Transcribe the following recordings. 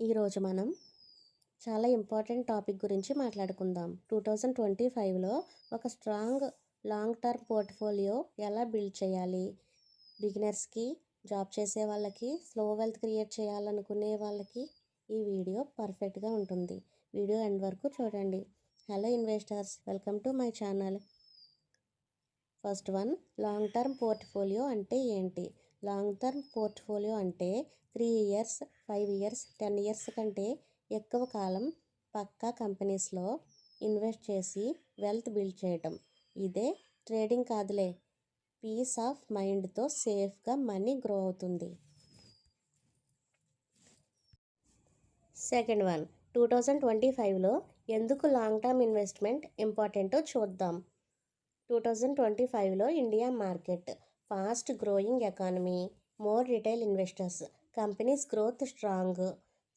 ఈరోజు మనం చాలా ఇంపార్టెంట్ టాపిక్ గురించి మాట్లాడుకుందాం. టూ థౌజండ్ ట్వంటీ ఫైవ్లో ఒక స్ట్రాంగ్ లాంగ్ టర్మ్ పోర్ట్ఫోలియో ఎలా బిల్డ్ చేయాలి? బిగినర్స్కి జాబ్ చేసే వాళ్ళకి స్లో వెల్త్ క్రియేట్ చేయాలనుకునే వాళ్ళకి ఈ వీడియో పర్ఫెక్ట్గా ఉంటుంది. వీడియో ఎండ్ వరకు చూడండి. Hello investors welcome to my channel. First one long term portfolio అంటే ఏంటి? లాంగ్ టర్మ్ పోర్ట్ఫోలియో అంటే three years five years ten years కంటే ఎక్కువ కాలం పక్కా కంపెనీస్లో ఇన్వెస్ట్ చేసి వెల్త్ బిల్డ్ చేయటం. ఇదే ట్రేడింగ్ కాదులే పీస్ ఆఫ్ మైండ్తో సేఫ్గా మనీ గ్రో అవుతుంది. Second one two thousand twenty ఫైవ్లో ఎందుకు లాంగ్ టర్మ్ ఇన్వెస్ట్మెంట్ ఇంపార్టెంటో చూద్దాం. టూ థౌజండ్ ట్వంటీ ఫైవ్లో India market fast growing economy more retail investors companies growth strong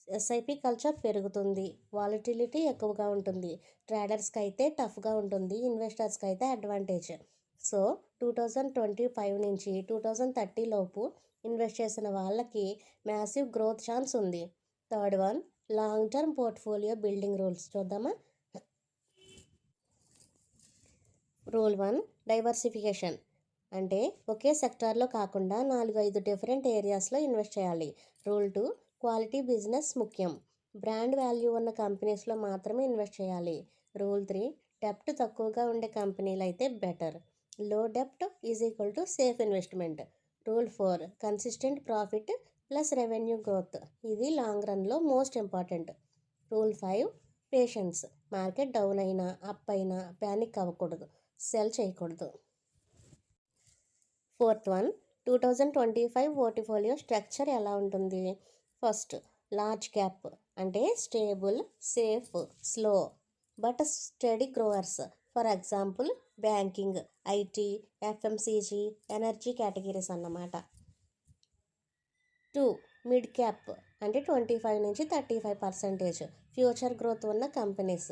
SIP culture పెరుగుతుంది వాలిటిలిటీ ఎక్కువగా ఉంటుంది ట్రేడర్స్కి అయితే టఫ్గా ఉంటుంది ఇన్వెస్టర్స్కి అయితే advantage. So two thousand twenty five నుంచి టూ థౌజండ్ థర్టీ లోపు ఇన్వెస్ట్ చేసిన వాళ్ళకి మ్యాసివ్ గ్రోత్ ఛాన్స్ ఉంది. Third one long term portfolio building rules చూద్దామా? Rule one diversification. అంటే ఒకే సెక్టార్లో కాకుండా నాలుగు ఐదు డిఫరెంట్ ఏరియాస్లో ఇన్వెస్ట్ చేయాలి. రూల్ టూ క్వాలిటీ బిజినెస్ ముఖ్యం. బ్రాండ్ వాల్యూ ఉన్న కంపెనీస్లో మాత్రమే ఇన్వెస్ట్ చేయాలి. రూల్ త్రీ డెప్ట్ తక్కువగా ఉండే కంపెనీలు అయితే better. Low డెప్ట్ is equal to safe investment. Rule four consistent profit plus revenue growth. ఇది లాంగ్ రన్లో most important. Rule five patience. Market down అయినా అప్ అయినా ప్యానిక్ అవ్వకూడదు. సెల్ చేయకూడదు. Fourth one two thousand twenty five portfolio structure ఎలా ఉంటుంది? First large cap అంటే stable safe slow but steady growers. For example banking IT FMCG energy categories అన్నమాట. Two mid cap అంటే twenty five నుంచి thirty five percentage future growth ఉన్న companies.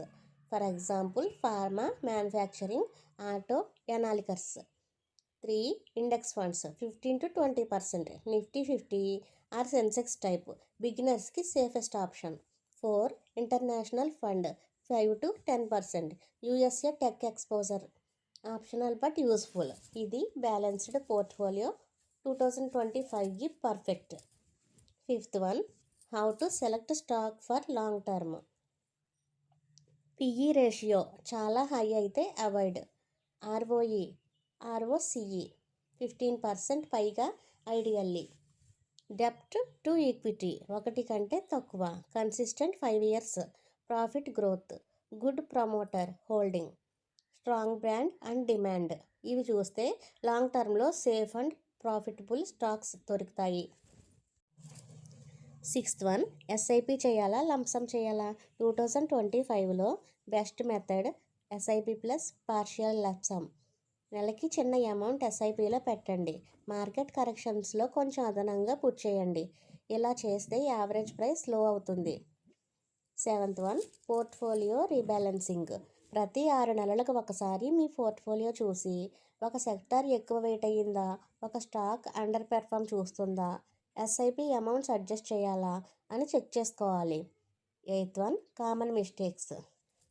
For example pharma manufacturing auto ancillaries. Three index funds fifteen to twenty percent Nifty fifty or Sensex type బిగినర్స్కి safest option. Four international fund five to ten percent USA tech exposure. Optional but useful. ఇది balanced portfolio two thousand twenty ఫైవ్కి perfect. Fifth one how to select stock for long term. PE ratio చాలా high అయితే avoid. ROE ROCE fifteen percent పైగా ideally డెప్ట్ to equity ఒకటి కంటే తక్కువ consistent five years profit growth good promoter holding strong brand and demand. ఇవి చూస్తే long టర్మ్లో సేఫ్ అండ్ ప్రాఫిటబుల్ స్టాక్స్ దొరుకుతాయి. సిక్స్త్ వన్ ఎస్ఐపి చేయాలా లంసం చేయాలా? టూ థౌజండ్ ట్వంటీ ఫైవ్లో best method SIP plus partial lump sum నెలకి చిన్న amount ఎస్ఐపిలో పెట్టండి. మార్కెట్ కరెక్షన్స్లో కొంచెం అదనంగా పుట్ చేయండి. ఇలా చేస్తే యావరేజ్ ప్రైస్లో అవుతుంది. Seventh one portfolio rebalancing. ప్రతి ఆరు నెలలకు ఒకసారి మీ పోర్ట్ఫోలియో చూసి ఒక సెక్టార్ ఎక్కువ వెయిట్ అయ్యిందా? ఒక స్టాక్ అండర్ పెర్ఫామ్ చూస్తుందా? ఎస్ఐపి అమౌంట్స్ అడ్జస్ట్ చేయాలా? అని చెక్ చేసుకోవాలి. Eighth one common mistakes.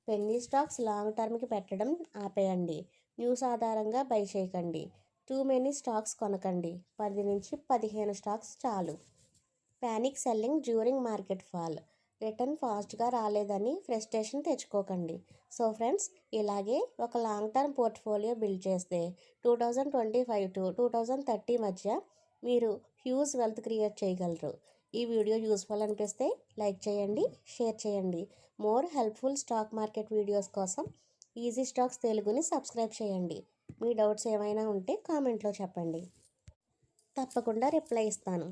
Penny stocks long టర్మ్కి పెట్టడం ఆపేయండి. న్యూస్ ఆధారంగా బై చేయకండి టూ మెనీ స్టాక్స్ కొనకండి. పది నుంచి పదిహేను స్టాక్స్ చాలు. Panic selling during market fall. Return ఫాస్ట్గా రాలేదని ఫ్రస్ట్రేషన్ తెచ్చుకోకండి. సో ఫ్రెండ్స్ ఇలాగే ఒక లాంగ్ టర్మ్ పోర్ట్ఫోలియో బిల్డ్ చేస్తే two thousand twenty five to two thousand thirty మధ్య మీరు హ్యూజ్ వెల్త్ క్రియేట్ చేయగలరు. ఈ వీడియో యూస్ఫుల్ అనిపిస్తే లైక్ చేయండి షేర్ చేయండి. More helpful stock market videos కోసం ఈజీ స్టాక్స్ తెలుగుని సబ్స్క్రైబ్ చేయండి. మీ డౌట్స్ ఏమైనా ఉంటే కామెంట్లో చెప్పండి. తప్పకుండా రిప్లై ఇస్తాను.